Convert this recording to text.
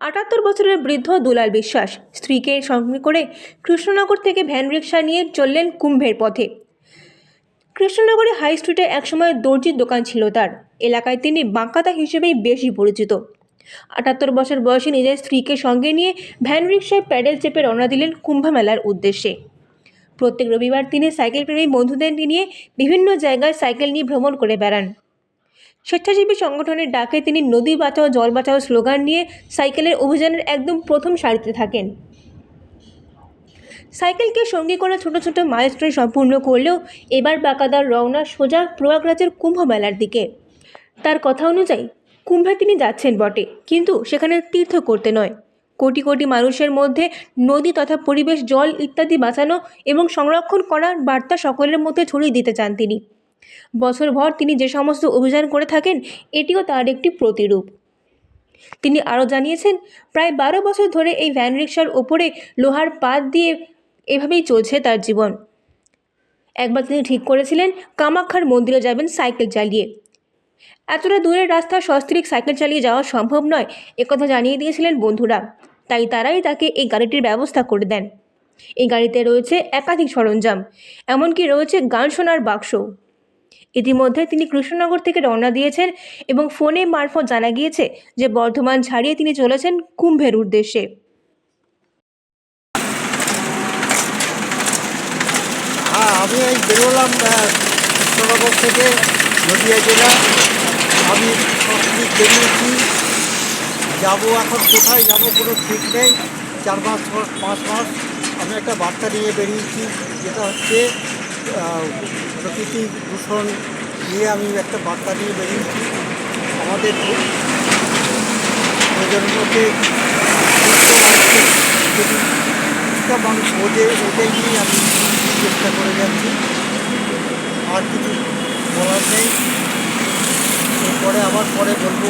আটাত্তর বছরের বৃদ্ধ দুলাল বিশ্বাস স্ত্রীকে সঙ্গে করে কৃষ্ণনগর থেকে ভ্যান রিক্সা নিয়ে চললেন কুম্ভের পথে। কৃষ্ণনগরে হাই স্ট্রিটে একসময় দর্জির দোকান ছিল তার। এলাকায় তিনি বাঁকাতা হিসেবেই বেশি পরিচিত। আটাত্তর বছর বয়সে নিজের স্ত্রীকে সঙ্গে নিয়ে ভ্যান রিক্সায় প্যাডেল চেপে রওনা দিলেন কুম্ভ মেলার উদ্দেশ্যে। প্রত্যেক রবিবার তিনি সাইকেল প্রেমী বন্ধুদের নিয়ে বিভিন্ন জায়গায় সাইকেল নিয়ে ভ্রমণ করে বেড়ান। স্বেচ্ছাসেবী সংগঠনের ডাকে তিনি নদী বাঁচাও, জল বাঁচাও স্লোগান নিয়ে সাইকেলের অভিযানের একদম প্রথম সারিতে থাকেন। সাইকেলকে সঙ্গী করা ছোট ছোট মাইলস্টোন সম্পূর্ণ করলেও এবার বাকাদার রওনা সোজা প্রয়াগরাজের কুম্ভ মেলার দিকে। তার কথা অনুযায়ী কুম্ভে তিনি যাচ্ছেন বটে, কিন্তু সেখানে তীর্থ করতে নয়। কোটি কোটি মানুষের মধ্যে নদী তথা পরিবেশ, জল ইত্যাদি বাঁচানো এবং সংরক্ষণ করার বার্তা সকলের মধ্যে ছড়িয়ে দিতে চান তিনি। বছরভর তিনি যে সমস্ত অভিযান করে থাকেন, এটিও তার একটি প্রতিরূপ। তিনি আরও জানিয়েছেন, প্রায় বারো বছর ধরে এই ভ্যান রিক্সার ওপরে লোহার পাত দিয়ে এভাবেই চলছে তার জীবন। একবার তিনি ঠিক করেছিলেন, কামাখ্যার মন্দিরে যাবেন সাইকেল চালিয়ে। এতটা দূরের রাস্তা সস্ত্রীক সাইকেল চালিয়ে যাওয়া সম্ভব নয় একথা জানিয়ে দিয়েছিলেন বন্ধুরা। তাই তারাই তাকে এই গাড়িটির ব্যবস্থা করে দেন। এই গাড়িতে রয়েছে একাধিক সরঞ্জাম, এমনকি রয়েছে গান শোনার বাক্স ইতিমধ্যে তিনি কৃষ্ণনগর থেকে রওনা দিয়েছেন এবং ফোনে মারফত জানা গিয়েছে যে বর্ধমান ছাড়িয়ে তিনি চলেছেন কুম্ভের উদ্দেশ্যে। হ্যাঁ আমি এই বেরোলাম আহ, কৃষ্ণনগর থেকে নদিয়া জেলা। আমি বেরিয়েছি। যাব এখন কোথায় যাব কোনো ঠিক নেই। চার মাস পাঁচ মাস আমি একটা বার্তা নিয়ে বেরিয়েছি যেটা হচ্ছে প্রকৃতি দূষণ নিয়ে আমি একটা বার্তা নিয়ে বেরিয়েছি আমাদের প্রজন্মকে রাখতে মানুষ বোঝে ওটাই নিয়ে আমি চেষ্টা করে যাচ্ছি। আর কিছু বলার নেই। এরপরে আবার পরে বলব